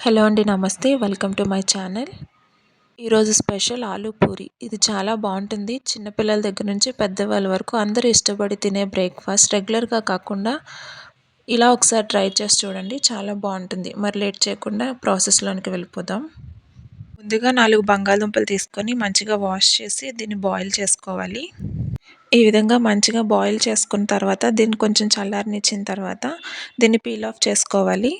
Hello అండి నమస్తే. Welcome to my channel. ఈరోజు స్పెషల్ ఆలూ పూరి. ఇది చాలా బాగుంటుంది. చిన్నపిల్లల దగ్గర నుంచి పెద్దవాళ్ళ వరకు అందరూ ఇష్టపడి తినే బ్రేక్ఫాస్ట్. రెగ్యులర్గా కాకుండా ఇలా ఒకసారి ట్రై చేసి చూడండి. చాలా బాగుంటుంది. మరి లేట్ చేయకుండా ప్రాసెస్లోనికి వెళ్ళిపోదాం. ముందుగా నాలుగు బంగాళదుంపలు తీసుకొని మంచిగా వాష్ చేసి దీన్ని బాయిల్ చేసుకోవాలి. ఈ విధంగా మంచిగా బాయిల్ చేసుకున్న తర్వాత దీన్ని కొంచెం చల్లారనిచ్చిన తర్వాత దీన్ని పీల్ ఆఫ్ చేసుకోవాలి.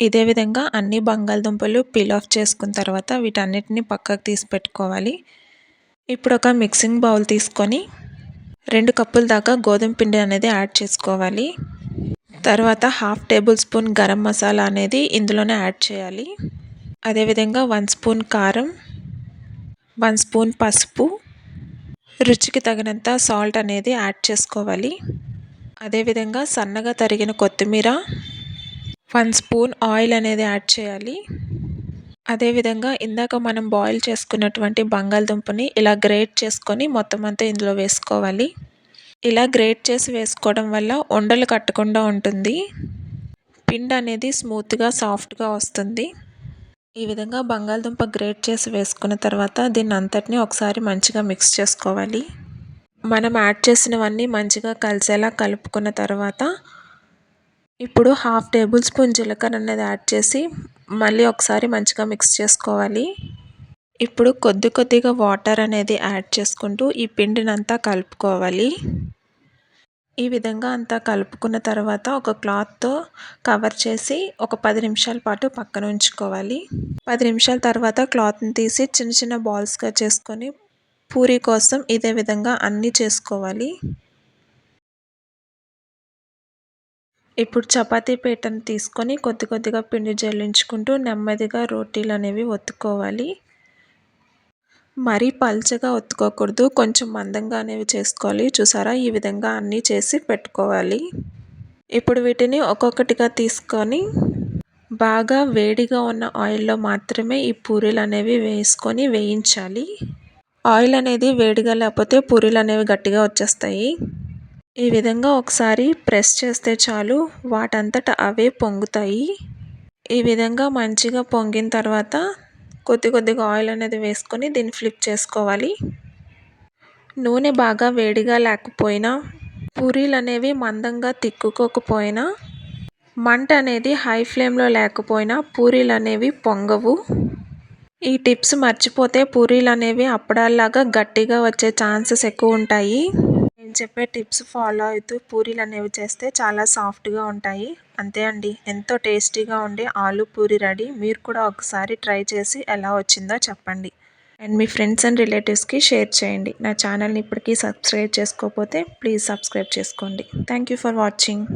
ఇదే విధంగా అన్ని బంగాళదుంపలు పీల్ ఆఫ్ చేసుకున్న తర్వాత వీటన్నిటిని పక్కకు తీసి పెట్టుకోవాలి. ఇప్పుడు ఒక మిక్సింగ్ బౌల్ తీసుకొని రెండు కప్పుల దాకా గోధుమ పిండి అనేది యాడ్ చేసుకోవాలి. తర్వాత half tablespoon garam masala అనేది ఇందులోనే యాడ్ చేయాలి. అదేవిధంగా వన్ స్పూన్ కారం వన్ స్పూన్ పసుపు రుచికి తగినంత సాల్ట్ అనేది యాడ్ చేసుకోవాలి. అదేవిధంగా సన్నగా తరిగిన కొత్తిమీర వన్ స్పూన్ ఆయిల్ అనేది యాడ్ చేయాలి. అదేవిధంగా ఇందాక మనం బాయిల్ చేసుకున్నటువంటి బంగాళదుంపని ఇలా గ్రేట్ చేసుకొని మొత్తం అంతా ఇందులో వేసుకోవాలి. ఇలా గ్రేట్ చేసి వేసుకోవడం వల్ల ఉండలు కట్టకుండా ఉంటుంది. పిండి అనేది స్మూత్గా సాఫ్ట్గా వస్తుంది. ఈ విధంగా బంగాళదుంప గ్రేట్ చేసి వేసుకున్న తర్వాత దీన్ని అంతటినీ ఒకసారి మంచిగా మిక్స్ చేసుకోవాలి. మనం యాడ్ చేసినవన్నీ మంచిగా కలిసేలా కలుపుకున్న తర్వాత ఇప్పుడు హాఫ్ టేబుల్ స్పూన్ జీలకర్ర అనేది యాడ్ చేసి మళ్ళీ ఒకసారి మంచిగా మిక్స్ చేసుకోవాలి. ఇప్పుడు కొద్ది కొద్దిగా వాటర్ అనేది యాడ్ చేసుకుంటూ ఈ పిండిని అంతా కలుపుకోవాలి. ఈ విధంగా అంతా కలుపుకున్న తర్వాత ఒక క్లాత్తో కవర్ చేసి ఒక పది నిమిషాల పాటు పక్కన ఉంచుకోవాలి. పది నిమిషాల తర్వాత క్లాత్ని తీసి చిన్న చిన్న బాల్స్గా చేసుకొని పూరి కోసం ఇదే విధంగా అన్నీ చేసుకోవాలి. ఇప్పుడు చపాతీ పీటను తీసుకొని కొద్ది కొద్దిగా పిండి జల్లించుకుంటూ నెమ్మదిగా రోటీలు అనేవి ఒత్తుకోవాలి. మరీ పల్చగా ఒత్తుకోకూడదు. కొంచెం మందంగా అనేవి చేసుకోవాలి. చూసారా? ఈ విధంగా అన్నీ చేసి పెట్టుకోవాలి. ఇప్పుడు వీటిని ఒక్కొక్కటిగా తీసుకొని బాగా వేడిగా ఉన్న ఆయిల్లో మాత్రమే ఈ పూరీలు అనేవి వేసుకొని వేయించాలి. ఆయిల్ అనేది వేడిగా లేకపోతే పూరీలు అనేవి గట్టిగా వచ్చేస్తాయి. ఈ విధంగా ఒకసారి ప్రెస్ చేస్తే చాలు వాటంతట అవే పొంగుతాయి. ఈ విధంగా మంచిగా పొంగిన తర్వాత కొద్ది కొద్దిగా ఆయిల్ అనేది వేసుకొని దీన్ని ఫ్లిప్ చేసుకోవాలి. నూనె బాగా వేడిగా లేకపోయినా పూరీలు అనేవి మందంగా తిక్కుకోకపోయినా మంట అనేది హై ఫ్లేమ్లో లేకపోయినా పూరీలు అనేవి పొంగవు. ఈ టిప్స్ మర్చిపోతే పూరీలు అనేవి అప్పడాల్లాగా గట్టిగా వచ్చే ఛాన్సెస్ ఎక్కువ ఉంటాయి. నేను చెప్పే టిప్స్ ఫాలో అవుతూ పూరీలు అనేవి చేస్తే చాలా సాఫ్ట్గా ఉంటాయి. అంతే అండి. ఎంతో టేస్టీగా ఉండే ఆలు పూరి రెడీ. మీరు కూడా ఒకసారి ట్రై చేసి ఎలా వచ్చిందో చెప్పండి. అండ్ మీ ఫ్రెండ్స్ అండ్ రిలేటివ్స్కి షేర్ చేయండి. నా ఛానల్ని ఇప్పటికీ సబ్స్క్రైబ్ చేసుకోకపోతే ప్లీజ్ సబ్స్క్రైబ్ చేసుకోండి. Thank you for watching.